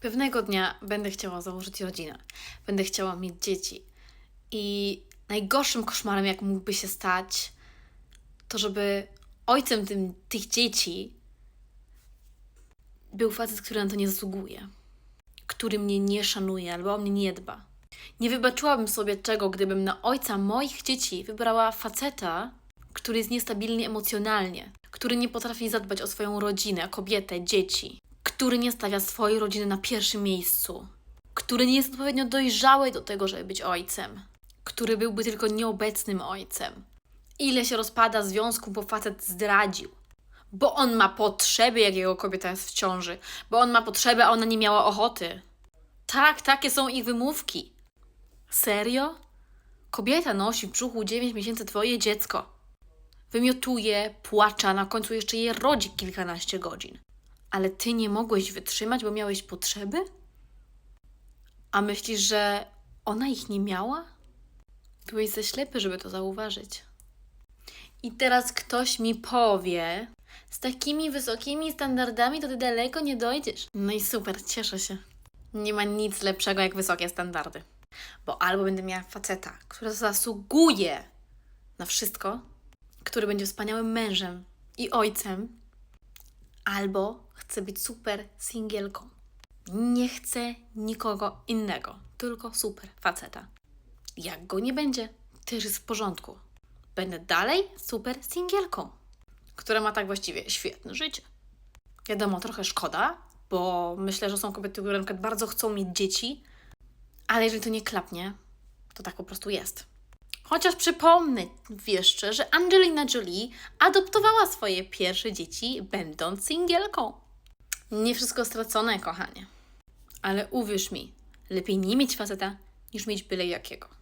Pewnego dnia będę chciała założyć rodzinę, będę chciała mieć dzieci. I najgorszym koszmarem, jak mógłby się stać, to żeby ojcem tym, tych dzieci był facet, który na to nie zasługuje, który mnie nie szanuje albo o mnie nie dba. Nie wybaczyłabym sobie czego, gdybym na ojca moich dzieci wybrała faceta, który jest niestabilny emocjonalnie, który nie potrafi zadbać o swoją rodzinę, kobietę, dzieci, który nie stawia swojej rodziny na pierwszym miejscu, który nie jest odpowiednio dojrzały do tego, żeby być ojcem, który byłby tylko nieobecnym ojcem. Ile się rozpada związku, bo facet zdradził. Bo on ma potrzeby, jak jego kobieta jest w ciąży. Bo on ma potrzeby, a ona nie miała ochoty. Tak, takie są ich wymówki. Serio? Kobieta nosi w brzuchu 9 miesięcy twoje dziecko. Wymiotuje, płacza, na końcu jeszcze je rodzi kilkanaście godzin. Ale ty nie mogłeś wytrzymać, bo miałeś potrzeby? A myślisz, że ona ich nie miała? Byłeś za ślepy, żeby to zauważyć. I teraz ktoś mi powie, z takimi wysokimi standardami to ty daleko nie dojdziesz. No i super, cieszę się. Nie ma nic lepszego jak wysokie standardy. Bo albo będę miała faceta, który zasługuje na wszystko, który będzie wspaniałym mężem i ojcem, albo chcę być super singielką. Nie chcę nikogo innego, tylko super faceta. Jak go nie będzie, też jest w porządku. Będę dalej super singielką, która ma tak właściwie świetne życie. Wiadomo, trochę szkoda, bo myślę, że są kobiety, które bardzo chcą mieć dzieci, ale jeżeli to nie klapnie, to tak po prostu jest. Chociaż przypomnę jeszcze, że Angelina Jolie adoptowała swoje pierwsze dzieci, będąc singielką. Nie wszystko stracone, kochanie. Ale uwierz mi, lepiej nie mieć faceta, niż mieć byle jakiego.